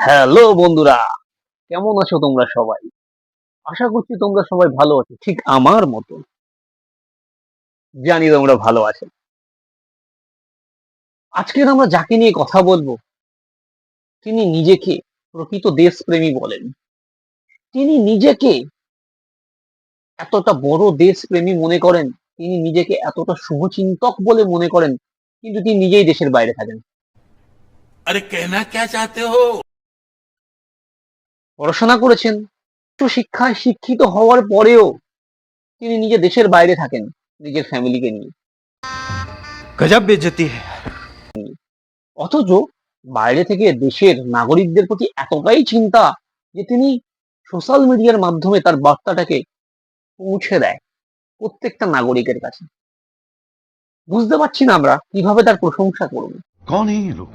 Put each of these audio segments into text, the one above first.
Hello বন্ধুরা, কেমন আছো তোমরা সবাই? আশা করছি তোমরা সবাই ভালো আছো, ঠিক আমার মতো। জানি তোমরা ভালো আছো। আজকে আমরা যাকে নিয়ে কথা বলব, তিনি নিজেকে প্রকৃত দেশপ্রেমী বলেন। তিনি নিজেকে এতটা বড় দেশপ্রেমী মনে করেন, তিনি নিজেকে এতটা শুভচিন্তক বলে মনে করেন, কিন্তু তিনি নিজেই দেশের বাইরে থাকেন। আরে কেনা কে চাতে হো? পড়াশোনা করেছেন উচ্চ শিক্ষায় শিক্ষিত হওয়ার পরেও তিনি নিজে দেশের বাইরে থাকেন নিজের ফ্যামিলিকে নিয়ে। গজব বেজতি অথচ বাইরে থেকে দেশের নাগরিকদের প্রতি এতটাই চিন্তা যে তিনি সোশ্যাল মিডিয়ার মাধ্যমে তার বার্তাটাকে পৌঁছে দেয় প্রত্যেকটা নাগরিকের কাছে। বুঝতে পারছি না আমরা কীভাবে তার প্রশংসা করব। কন এই লোক?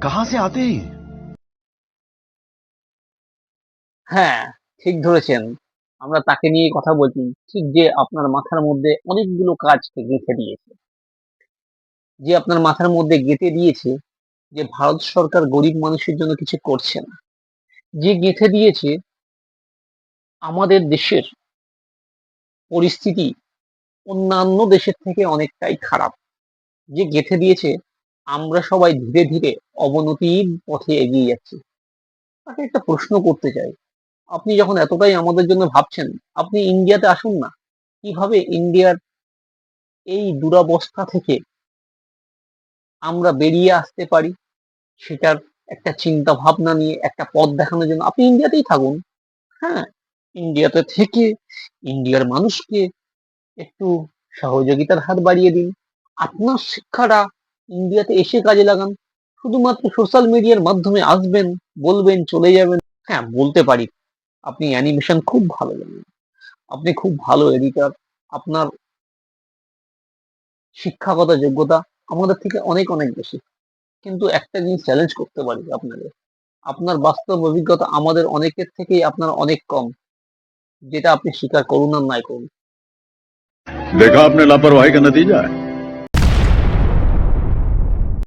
কাহা সে আতে হ্যাঁ ঠিক ধরেছেন। আমরা তাকে নিয়ে কথা বলছি, ঠিক যে আপনার মাথার মধ্যে অনেকগুলো কাজকে গেঁথে দিয়েছে। যে আপনার মাথার মধ্যে গেঁথে দিয়েছে যে ভারত সরকার গরিব মানুষের জন্য কিছু করছে না। যে গেঁথে দিয়েছে আমাদের দেশের পরিস্থিতি অন্যান্য দেশের থেকে অনেকটাই খারাপ। যে গেঁথে দিয়েছে, আমরা সবাই ধীরে ধীরে অবনতির পথে এগিয়ে যাচ্ছি। তাকে একটা প্রশ্ন করতে চাই। আপনি যখন এতটাই আমাদের জন্য ভাবছেন, আপনি ইন্ডিয়াতে আসুন না। কীভাবে ইন্ডিয়ার এই দুরাবস্থা থেকে আমরা বেরিয়ে আসতে পারি, সেটার একটা চিন্তা ভাবনা নিয়ে, একটা পথ দেখানোর জন্য। আপনি ইন্ডিয়াতেই থাকুন। হ্যাঁ ইন্ডিয়াতে থেকে ইন্ডিয়ার মানুষকে একটু সহযোগিতার হাত বাড়িয়ে দিন। আপনার শিক্ষাটা ইন্ডিয়াতে এসে কাজে লাগান। শুধুমাত্র সোশ্যাল মিডিয়ার মাধ্যমে আসবেন, বলবেন, চলে যাবেন। হ্যাঁ বলতে পারি। আপনি অ্যানিমেশন খুব ভালো জানেন। আপনি খুব ভালো এডিটার আপনার শিক্ষাগত যোগ্যতা আমাদের থেকে অনেক অনেক বেশি। কিন্তু একটা জিনিস চ্যালেঞ্জ করতে পারি আপনাকে। আপনার বাস্তব অভিজ্ঞতা আমাদের অনেকের থেকেই আপনার অনেক কম, যেটা আপনি স্বীকার করুন আর নাই করুন। দেখা আপনার লাপরওয়াহি নতিজা